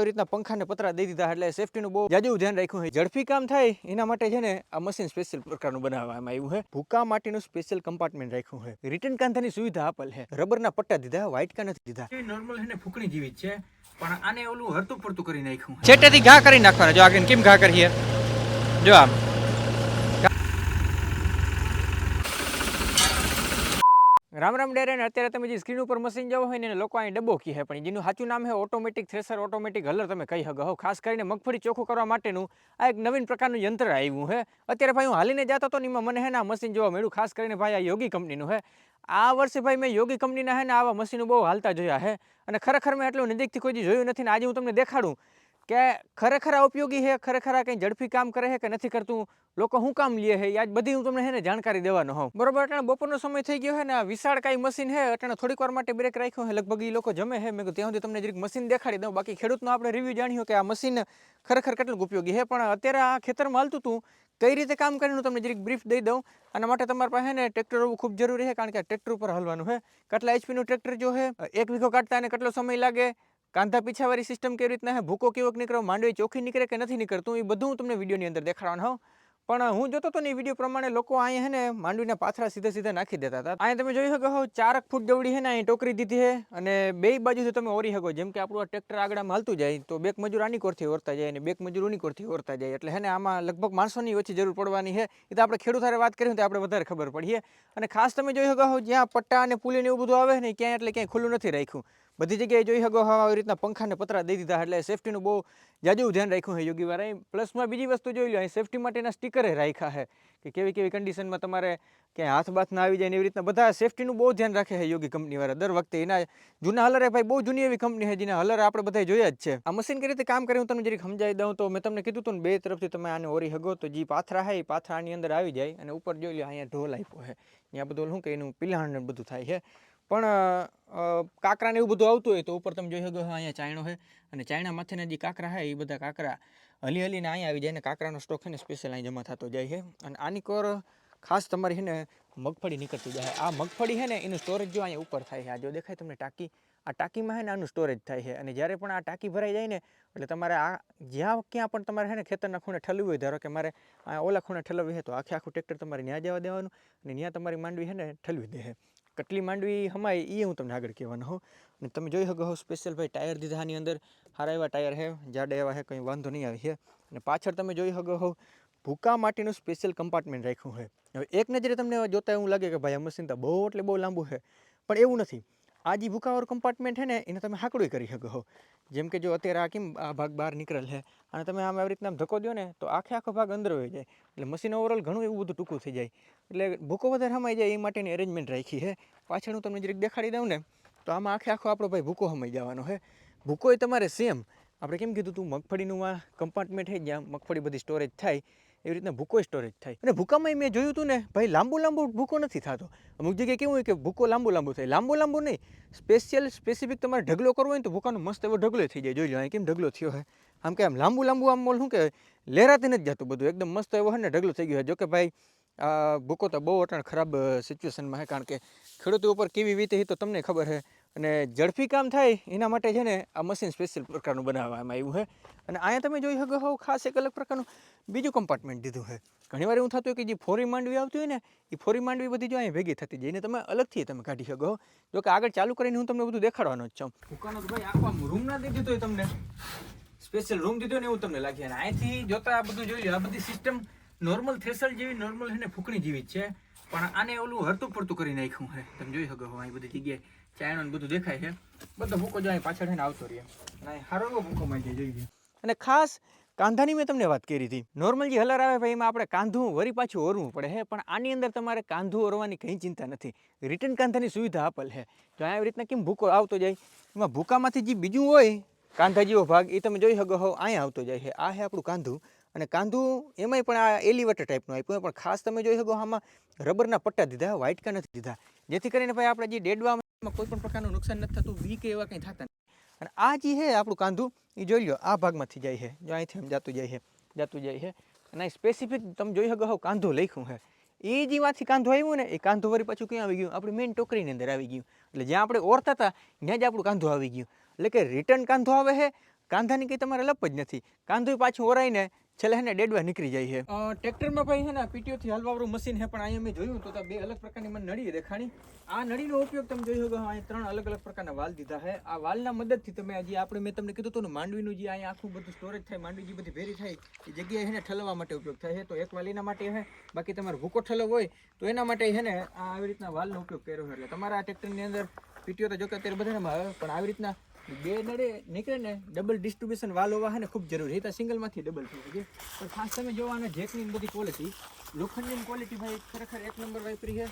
આવી રીતના પંખાને પતરા દઈ દીધા એટલે સેફટીનું બહુ જાજુ ધ્યાન રાખ્યું છે ઝડપી કામ થાય એના માટે છે ને આ મશીન સ્પેશિયલ પ્રકારનું બનાવવામાં આવ્યું છે. ભૂકા માટેનું સ્પેશિયલ કમ્પાર્ટમેન્ટ રાખ્યું છે. રિટર્ન કાંધાની સુવિધા આપેલ છે. રબરના પટ્ટા દીધા વ્હાઇટ કા નથી દીધા. નોર્મલ છે ને ફૂકણી જેવી છે પણ આને ઓલું હરતું પડતું કરી નાખ્યું છેટેથી ઘા કરી નાખવાના. જો આગળ કેમ ઘા કરીએ જો આમ. રામ રામ ડેરે ને અત્યારે તમે જે સ્ક્રીન ઉપર મશીન જવો હોય ને લોકો અહીં ડબ્બો કહે, પણ જેનું સાચું નામ છે ઓટોમેટિક થ્રેસર ઓટોમેટિક હલર તમે કહી શકો. હો, ખાસ કરીને મગફળી ચોખ્ખું કરવા માટેનું આ એક નવીન પ્રકારનું યંત્ર આવ્યું છે અત્યારે ભાઈ હું હાલીને જતો હતો ને એમાં મને હે ને આ મશીન જોવા મળ્યું, ખાસ કરીને ભાઈ આ યોગી કંપનીનું છે આ વર્ષે ભાઈ મેં યોગી કંપનીના હે ને આવા મશીનો બહુ હાલતા જોયા છે અને ખરેખર મેં એટલું નજીકથી કોઈ જોયું નથી ને આજે હું તમને દેખાડું. કે ખરેખર આ ઉપયોગી છે, ખરેખર આ કંઈ ઝડપી કામ કરે છે કે નથી કરતું? લોકો શું કામ લે છે? આજ બધી હું તમને છે જાણકારી દેવાનો હોઉં. બરોબર અટાણે બપોરનો સમય થઈ ગયો છે ને, આ વિશાળ કાંઈ મશીન છે અટાણે થોડીક વાર માટે બ્રેક રાખ્યો છે. લગભગ એ લોકો જમે છે. મેં કીધું ત્યાં સુધી તમને જરીક મશીન દેખાડી દઉં. બાકી ખેડૂતનો આપણે રિવ્યૂ જાણ્યો કે આ મશીન ખરેખર કેટલું ઉપયોગી છે. પણ અત્યારે આ ખેતરમાં હાલતું હતું કઈ રીતે કામ કરીને હું તમને જરીક બ્રીફ દઈ દઉં. આના માટે તમારા પાસે ને ટ્રેક્ટર હોવું ખૂબ જરૂરી છે, કારણ કે આ ટ્રેક્ટર ઉપર હલવાનું છે. કેટલા એચપીનું ટ્રેક્ટર જો છે, એક વીઘો કાઢતા એને કેટલો સમય લાગે? કાંધા પીછાવાળી સિસ્ટમ કેવી રીતના હે? ભૂકો કેવોક નીકળો, માંડવી ચોખ્ખી નીકળે કે નથી નીકળતું? એ બધું હું તમને વિડીયોની અંદર દેખાડવાનું હોઉં પણ હું જોતો હતો ને એ વીડિયો પ્રમાણે લોકો અહીંયા હે ને માંડવીના પાથરા સીધા સીધા નાખી દેતા હતા. અહીંયા તમે જોઈ શકો હો, ચારક ફૂટ દવડી છે ને અહીં ટોકરી દીધી હે અને બે બાજુથી તમે ઓરી શકો, જેમ કે આપણું આ ટ્રેક્ટર આગળમાં હાલતું જાય, તો બેક મજૂર આની કોરથી ઓરતા જાય અને બેક મજૂર ઉની કોરથી ઓરતા જાય. એટલે હે ને આમાં લગભગ માણસોની ઓછી જરૂર પડવાની છે એ તો આપણે ખેડૂતારે વાત કરીએ તો આપણે વધારે ખબર પડીએ અને ખાસ તમે જોઈ શકો હો, જ્યાં પટ્ટા અને પુલીને એવું બધું આવે ને ક્યાંય એટલે ક્યાંય ખુલ્લું નથી રાખ્યું. બધી જગ્યાએ જોઈ શકો હવે આવી રીતના પંખાને પતરા દઈ દીધા એટલે સેફટીનું બહુ જાજુ ધ્યાન રાખ્યું છે યોગીવાર અહીં પ્લસમાં બીજી વસ્તુ જોઈ લો, અહીં સેફટી માટેના સ્ટીકરે રાખ્યા છે કે કેવી કેવી કન્ડિશનમાં તમારે ક્યાંય હાથ બાથ ના આવી જાય એવી રીતના બધા સેફટીનું બહુ ધ્યાન રાખે છે યોગી કંપનીવાળા દર વખતે એના જૂના હલરે ભાઈ બહુ જૂની એવી કંપની છે જેના હલર આપણે બધા જોયા જ છે. આ મશીન કઈ રીતે કામ કરે હું તમને જરીક સમજાવી દઉં તો મેં તમને કીધું હતું બે તરફથી તમે આને ઓરી હગો તો જે પાથરા છે એ પાથરાની અંદર આવી જાય અને ઉપર જોઈ લો અહીંયા ઢોલ આપ્યો છે. ત્યાં બધું શું કે એનું પિલાણ બધું થાય છે. પણ કાંકરાને એવું બધું આવતું હોય તો ઉપર તમે જોઈ શકો અહીંયા ચાયણો છે અને ચાયણા માથેના જે કાંકરા છે, એ બધા કાંકરા હલી હલીને અહીંયા આવી જાય ને કાંકરાનો સ્ટોક છે ને સ્પેશિયલ અહીં જમા થતો જાય છે. અને આની કોર ખાસ તમારી છે ને મગફળી નીકળતી જાય. આ મગફળી છે ને એનું સ્ટોરેજ જો અહીંયા ઉપર થાય છે. આ જો દેખાય તમને ટાંકી, આ ટાંકીમાં છે ને આનું સ્ટોરેજ થાય છે. અને જ્યારે પણ આ ટાંકી ભરાઈ જાય ને, એટલે તમારે આ, જ્યાં ક્યાં પણ તમારે છે ને ખેતરના ખૂણે ઠલવું હોય, ધારો કે મારે આ ઓલા ખૂણે ઠલવવી છે, તો આખે આખું ટ્રેક્ટર તમારે ત્યાં જવા દેવાનું અને ત્યાં તમારી માંડવી છે ને ઠલવી દે કેટલી માંડવી હમાય એ હું તમને આગળ કહેવાનો હોઉં અને તમે જોઈ શકો હો સ્પેશિયલ ભાઈ ટાયર દીધા આની અંદર સારા એવા ટાયર છે જાડા એવા છે કંઈ વાંધો નહીં આવી છે અને પાછળ તમે જોઈ શકો હો, ભૂકા માટેનું સ્પેશિયલ કમ્પાર્ટમેન્ટ રાખ્યું છે હવે એક નજરે તમને જોતા એવું લાગે કે ભાઈ આ મશીન તો બહુ, એટલે બહુ લાંબુ છે પણ એવું નથી. આ જે ભૂકાવાળું કમ્પાર્ટમેન્ટ છે ને, એને તમે હાકડું કરી શકો જેમ કે જો અત્યારે આ કેમ આ ભાગ બહાર નીકળેલ છે, અને તમે આમ આવી રીતના ધક્કો દો ને, તો આખે આખો ભાગ અંદર વહી જાય. એટલે મશીન ઓવરઓલ ઘણું એવું બધું ટૂંકું થઈ જાય. એટલે ભૂકો વધારે હમાઈ જાય એ માટેની અરેન્જમેન્ટ રાખી છે. પાછળ હું તમને જરીક દેખાડી દઉં ને, તો આમાં આખે આખો આપણો ભાઈ ભૂકો સમાઈ જવાનો છે. ભૂકો એ તમારે સેમ આપણે કેમ કીધું તું, મગફળીનું આ કમ્પાર્ટમેન્ટ છે જ્યાં મગફળી બધી સ્ટોરેજ થાય એવી રીતના ભૂકો સ્ટોરેજ થાય. અને ભૂકામાં મેં જોયું હતું ને, ભાઈ લાંબુ લાંબુ ભૂકો નથી થતો. અમુક જગ્યાએ કેવું હોય કે ભૂકો લાંબુ લાંબુ થાય. લાંબુ લાંબુ નહીં સ્પેશિયલ સ્પેસિફિક તમારે ઢગલો કરવો હોય ને તો ભૂકાનો મસ્ત એવો ઢગલો થઈ જાય. જોઈ લો કેમ ઢગલો થયો હોય આમ કે આમ લાંબુ લાંબુ આમ શું કે લહેરાતી નથી જતું બધું. એકદમ મસ્ત એવો હોય ને ઢગલો થઈ ગયો છે જો કે ભાઈ ભૂકો તો બહુ અટણ ખરાબ સિચ્યુએશનમાં છે કારણ કે ખેડૂતો ઉપર કેવી વીતે તો તમને ખબર છે અને ઝડપી કામ થાય એના માટે છે ને આ મશીન સ્પેશિયલ પ્રકારનું બનાવવામાં આવ્યું છે. અને અહીંયા તમે જોઈ શકો હો ખાસ એક અલગ પ્રકારનું બીજું કમ્પાર્ટમેન્ટ દીધું છે. ઘણીવાર એવું થતું હોય કે જે ફોરી માંડવી આવતી હોય ને, એ ફોરી માંડવી બધી જો અહીંયા ભેગી થતી જઈને તમે અલગથી તમે કાઢી શકો જો કે આગળ ચાલુ કરીને હું તમને બધું દેખાડવાનો જ છું. ભૂકાનો તો ભાઈ, આખો રૂમ ના દીધી હોય તમને. સ્પેશિયલ રૂમ દીધો ને એવું તમને લાગે. અને અહીંથી જોતા આ બધું જોઈ આ બધી સિસ્ટમ નોર્મલ થ્રેસલ જેવી નોર્મલ છે ને ફૂકણી જેવી જ છે. પણ આને ઓલું હરતું પડતું કરી નાખ્યું છે તમે જોઈ શકો અહીં બધી જગ્યાએ ચાયણો બધું દેખાય છે. બધો ભૂકો જો અહીં પાછળ થઈને આવતો રહે અને સારો એવો ભૂકો માં જોઈ ગયો અને ખાસ કાંધાની મેં તમને વાત કરી હતી. નોર્મલ જે હલર આવે ભાઈ, એમાં આપણે કાંધું વરી પાછું ઓરવું પડે છે પણ આની અંદર તમારે કાંધું ઓરવાની કંઈ ચિંતા નથી. રિટર્ન કાંધાની સુવિધા આપેલ છે તો આવી રીતના કેમ ભૂકો આવતો જાય? એમાં ભૂકામાંથી જે બીજું હોય, કાંધા જેવો ભાગ, એ તમે જોઈ શકો હો, અહીંયા આવતો જાય છે. આ છે આપણું કાંધું. અને કાંધું એમાંય પણ આ એલિવેટર ટાઈપનું આપ્યું પણ ખાસ તમે જોઈ શકો આમાં રબરના પટ્ટા દીધા વ્હાઇટ કા નથી દીધા. જેથી કરીને ભાઈ આપણે જે ડેડવામાં કોઈ પણ પ્રકારનું નુકસાન નથી થતું વી કે એવા કંઈ થતા નથી. અને આ જે છે આપણું કાંધું એ જોઈ લો આ ભાગમાંથી જાય છે. જો અહીંથી આમ જાતું જાય છે, જાતું જાય છે. અને અહીં સ્પેસિફિક તમે જોઈ શકો છો કાંધું લખ્યું છે. એ જેમાંથી કાંધું આવ્યું ને, એ કાંધો વળી પાછું ક્યાં આવી ગયું? આપણી મેઇન ટોકરીની અંદર આવી ગયું. એટલે જ્યાં આપણે ઓરતા હતા, ત્યાં જ આપણું કાંધું આવી ગયું. એટલે કે રિટર્ન કાંધો આવે છે કાંધાની કંઈ તમારે લપ જ નથી. કાંધું પાછું ઓરાઈને છેલ્લે એને ડેડવા નીકળી જાય છે. ટ્રેક્ટરમાં ભાઈ છે ને પીટીઓથી હલવાવાળું મશીન છે, પણ અહીંયા મેં જોયું તો બે અલગ પ્રકારની મને નળી દેખાણી. આ નળીનો ઉપયોગ તમે જોઈ શકો અહીંયા ત્રણ અલગ અલગ પ્રકારના વાલ દીધા છે. આ વાલના મદદથી તમે હજી આપણે મેં તમને કીધું હતું ને માંડવીનું જે અહીંયા આખું બધું સ્ટોરેજ થાય માંડવી જે બધી ભેરી થાય, એ જગ્યાએ છે ને ઠલવવા માટે ઉપયોગ થાય છે. તો એક વાલીના માટે છે, બાકી તમારે ભૂકો ઠલવ હોય તો એના માટે છે ને આ આવી રીતના વાલનો ઉપયોગ કર્યો એટલે તમારા ટ્રેક્ટરની અંદર પીટીઓ તો જો કે અત્યારે બધામાં આવે પણ આવી રીતના બે નડે નીકળે ને ડબલ ડિસ્ટ્રીબ્યુશન વાલ હોવા ને ખૂબ જરૂરી. હતા સિંગલમાંથી ડબલ થઈ શકે પણ ખાસ તમે જોવાના જેકની બધી ક્વોલિટી લોખંડની ક્વોલિટી ભાઈ ખરેખર એક નંબર વાપરી છે.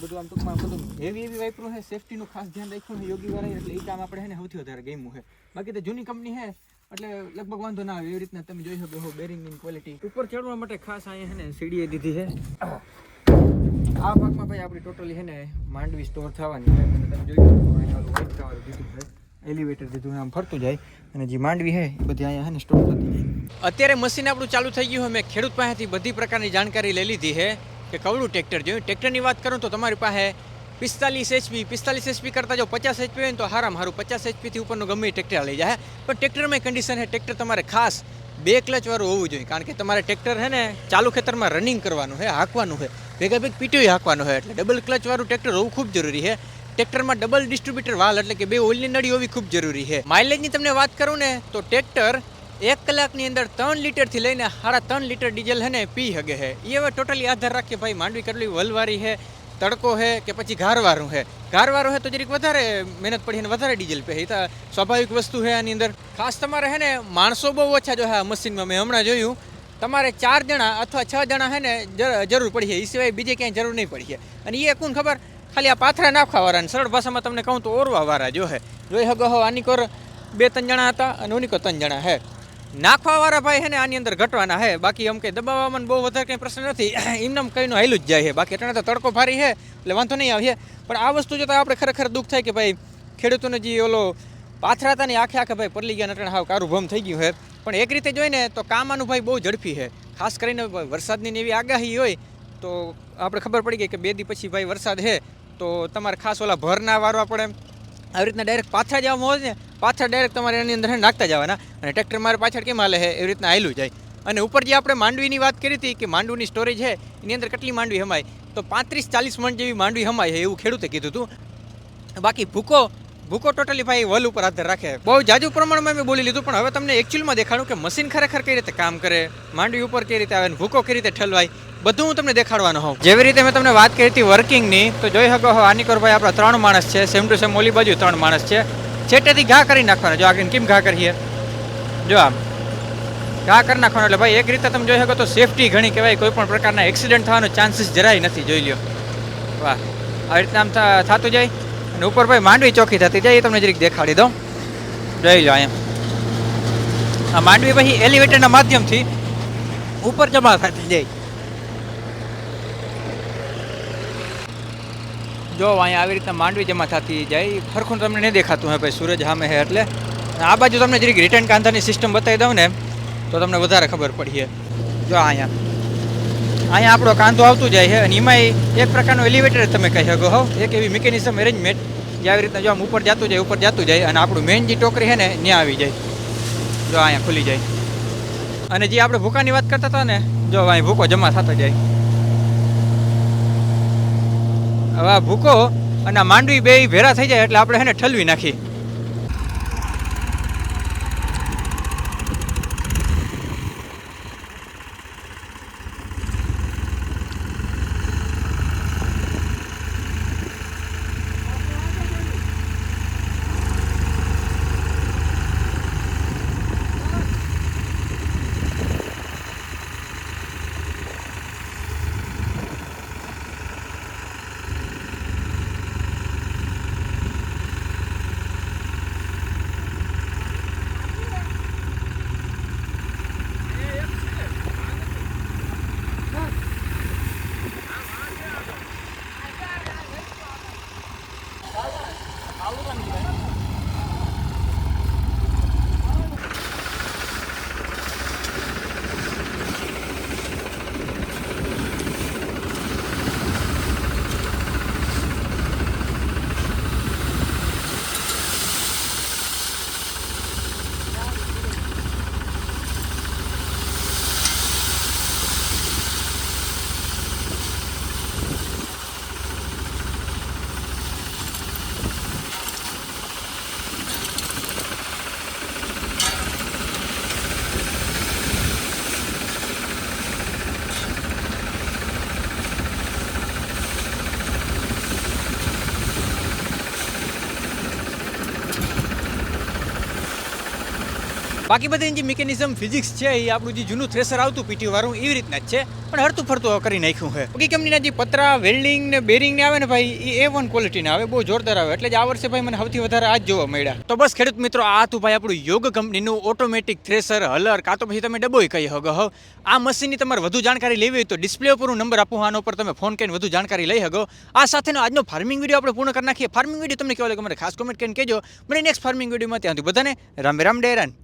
બધું આમ ટૂંકમાં બધું હેવી એવી વાપરું છે. સેફટીનું ખાસ ધ્યાન રાખ્યું છે યોગી વાળા એટલે એ કામ આપણે છે ને સૌથી વધારે ગમ્યું છે. બાકી તો જૂની કંપની છે, એટલે લગભગ વાંધો ના આવે. એવી રીતના તમે જોઈ શકો હો બેરિંગની ક્વોલિટી ઉપર ચડવા માટે ખાસ અહીંયા છે ને સીડીએ દીધી છે. આ ભાગમાં ભાઈ આપણી ટોટલી છે ને માંડવી સ્ટોર થવાની છે. તમે જોઈ શકો અહીંયા white દીધું છે. એલિવેટર દીધું આમ ફરતું જાય અને જે માંડવી છે, એ બધી અહીંયા છે ને સ્ટોક થતી જાય. અત્યારે મશીન આપણું ચાલુ થઈ ગયું મેં ખેડૂત પાસેથી બધી પ્રકારની જાણકારી લઈ લીધી છે કે કવડું ટ્રેક્ટર જોયું ટ્રેક્ટરની વાત કરું તો તમારી પાસે પિસ્તાલીસ એચપી પિસ્તાલીસ એચપી કરતાં જો પચાસ એચપી હોય ને તો હારામ હારું. પચાસ એચપીથી ઉપરનું ગમે ટ્રેક્ટર લઈ જાય. પણ ટ્રેક્ટરમાં કન્ડિશન છે, ટ્રેક્ટર તમારે ખાસ બે ક્લચવાળું હોવું જોઈએ. કારણ કે તમારે ટ્રેક્ટર છે ને ચાલુ ખેતરમાં રનિંગ કરવાનું છે, હાંકવાનું છે. ભેગા ભેગ પીટીઓ હાંકવાનું છે. એટલે ડબલ ક્લચ વાળું ટ્રેક્ટર હોવું ખૂબ જરૂરી છે. ટ્રેક્ટરમાં ડબલ ડિસ્ટ્રીબ્યુટર વાલ એટલે કે બે ઓઇલની નળી હોવી ખૂબ જરૂરી છે. માઇલેજની તમને વાત કરું ને, તો ટ્રેક્ટર એક કલાકની અંદર ત્રણ લીટરથી લઈને સાડા ત્રણ લીટર ડીઝલ હે ને, પી શકે છે એ હવે ટોટલી આધાર રાખીએ ભાઈ, માંડવી કેટલી વલવારી છે તડકો છે કે પછી ઘારવારું છે ઘારવારું છે તો જરીક વધારે મહેનત પડી અને વધારે ડીઝલ પે તો સ્વાભાવિક વસ્તુ છે આની અંદર. ખાસ તમારે હે ને, માણસો બહુ ઓછા જો હા મશીનમાં. મેં હમણાં જોયું, તમારે ચાર જણા અથવા છ જણા હે ને જરૂર પડી છે એ સિવાય બીજે ક્યાંય જરૂર નહીં પડી છે અને એ કોણ ખબર ખાલી આ પાથરા નાખવાવાળા સરળ ભાષામાં તમને કહું તો ઓરવાવાળા જો હે. જોઈ હગો હો, આની કોર બે ત્રણ જણા હતા અને ઓની કોર ત્રણ જણા હે. નાખવાવાળા ભાઈ છે ને આની અંદર ઘટવાના હે. બાકી એમ કે દબાવવામાં બહુ વધારે કંઈ પ્રશ્ન નથી. એમને કહીનું હેલું જ જાય છે બાકી અટાણે તો તડકો ભારી છે એટલે વાંધો નહીં આવે પણ આ વસ્તુ જોતા આપણે ખરેખર દુઃખ થાય કે ભાઈ, ખેડૂતોને જે ઓલો પાથરાતાની આખે આખે ભાઈ પરલી ગયા અટાણે હાવ કારું ભમ થઈ ગયું છે પણ એક રીતે જોઈને તો કામ આનું ભાઈ બહુ ઝડપી છે ખાસ કરીને વરસાદની એવી આગાહી હોય તો આપણે ખબર પડી ગઈ કે બે દી પછી ભાઈ વરસાદ છે તો તમારે ખાસ ઓલા ભર ના વારવા પડે આવી રીતના ડાયરેક્ટ પાછળ જવામાં હોય ને પાછળ ડાયરેક્ટ તમારે એની અંદર નાખતા જવાના. અને ટ્રેક્ટર મારે પાછળ કેમ હાલે છે એવી રીતના આવેલું જાય. અને ઉપર જે આપણે માંડવીની વાત કરી હતી કે માંડવીની સ્ટોરેજ છે એની અંદર કેટલી માંડવી હમાય? તો પાંત્રીસ ચાલીસ મણ જેવી માંડવી હમાય છે એવું ખેડૂતે કીધું હતું બાકી ભૂકો ભૂકો ટોટલી ભાઈ વલ ઉપર આધાર રાખે. બહુ જાજુ પ્રમાણમાં મેં બોલી લીધું, પણ હવે તમને એકચ્યુઅલમાં દેખાડું કે મશીન ખરેખર કઈ રીતે કામ કરે? માંડવી ઉપર કઈ રીતે આવે ભૂકો કઈ રીતે ઠલવાય? બધું હું તમને દેખાડવાનો હોઉં. જેવી રીતે મેં તમને વાત કરી હતી વર્કિંગની તો જોઈ શકો હો, આનિકોરભાઈ આપણા ત્રણ માણસ છે સેમ ટુ સેમ ઓલી બાજુ ત્રણ માણસ છે. છેટેથી ઘા કરી નાખવાના, જો આગળ કેમ ઘા કરીએ? જો આમ. ઘા કરી નાખવાનો, એટલે ભાઈ એક રીતે તમે જોઈ શકો તો સેફટી ઘણી કહેવાય, કોઈ પણ પ્રકારના એક્સિડન્ટ થવાનો ચાન્સીસ જરાય નથી, જોઈ લ્યો. વાહ. આવી રીતના આમ થતું જાય? અને ઉપર ભાઈ માંડવી ચોખ્ખી થતી જાય, એ તમને જરીક દેખાડી દઉં. જોઈ લો અહીંયા. આ માંડવી પછી એલિવેટરના માધ્યમથી ઉપર જમા થતી જાય. જો અહીંયા આવી રીતના માંડવી જમા થતી જાય ફરખું તમને નહીં દેખાતું હે ભાઈ, સૂરજ સામે હે એટલે. આ બાજુ તમને જરીક રિટર્ન કાંધાની સિસ્ટમ બતાવી દઉં ને, તો તમને વધારે ખબર પડીએ. જો અહીંયા. અહીંયા આપણો કાંધો આવતું જાય છે, અને એમાંય એક પ્રકારનું એલિવેટર તમે કહી શકો હો. એક એવી મિકેનિઝમ એરેન્જમેન્ટ જે આવી રીતના જો આમ ઉપર જતું જાય, ઉપર જતું જાય, અને આપણું મેઇન જે ટોકરી છે ને, ત્યાં આવી જાય. જો અહીંયા ખુલી જાય. અને જે આપણે ભૂકાની વાત કરતા હતા ને, જો અહીં ભૂકો જમા થતો જાય. હવે ભૂકો અને માંડવી બે ભેરા થઈ જાય એટલે આપણે છે ને ઠલવી નાખી બાકી બધી જે મિકેનિઝમ ફિઝિક્સ છે, એ આપણું જે જૂનું થ્રેસર આવતું પીટી વાળું, એવી રીતના જ છે. પણ હરતું ફરતું કરી નાખ્યું છે. બાકી કંપનીના જે પતરા વેલ્ડિંગ ને બેરિંગ ને આવે ને ભાઈ એ એ વન ક્વોલિટીના આવે, બહુ જોરદાર આવે. એટલે જ આ વર્ષે ભાઈ મને સૌથી વધારે આ જ જોવા મળ્યા. તો બસ ખેડૂત મિત્રો, આ હતું ભાઈ આપણું યોગ કંપનીનું ઓટોમેટિક થ્રેસર હલર કાં તો પછી તમે ડબોય કહી શકો હો. આ મશીનની તમારે વધુ જાણકારી લેવી હોય તો ડિસ્પ્લે ઉપર નંબર આપું આનો પર તમે ફોન કરીને વધુ જાણકારી લઈ શકો. આ સાથેનો આજનો ફાર્મિંગ વીડિયો આપણે પૂર્ણ કરી નાખીએ. ફાર્મિંગ વીડિયો તમને કેવા લાગે મને ખાસ કોમેન્ટ કરીને કહેજો. મને નેક્સ્ટ ફાર્મિંગ વિડીયોમાં ત્યાંથી બધાને રામ રામ ડેરાન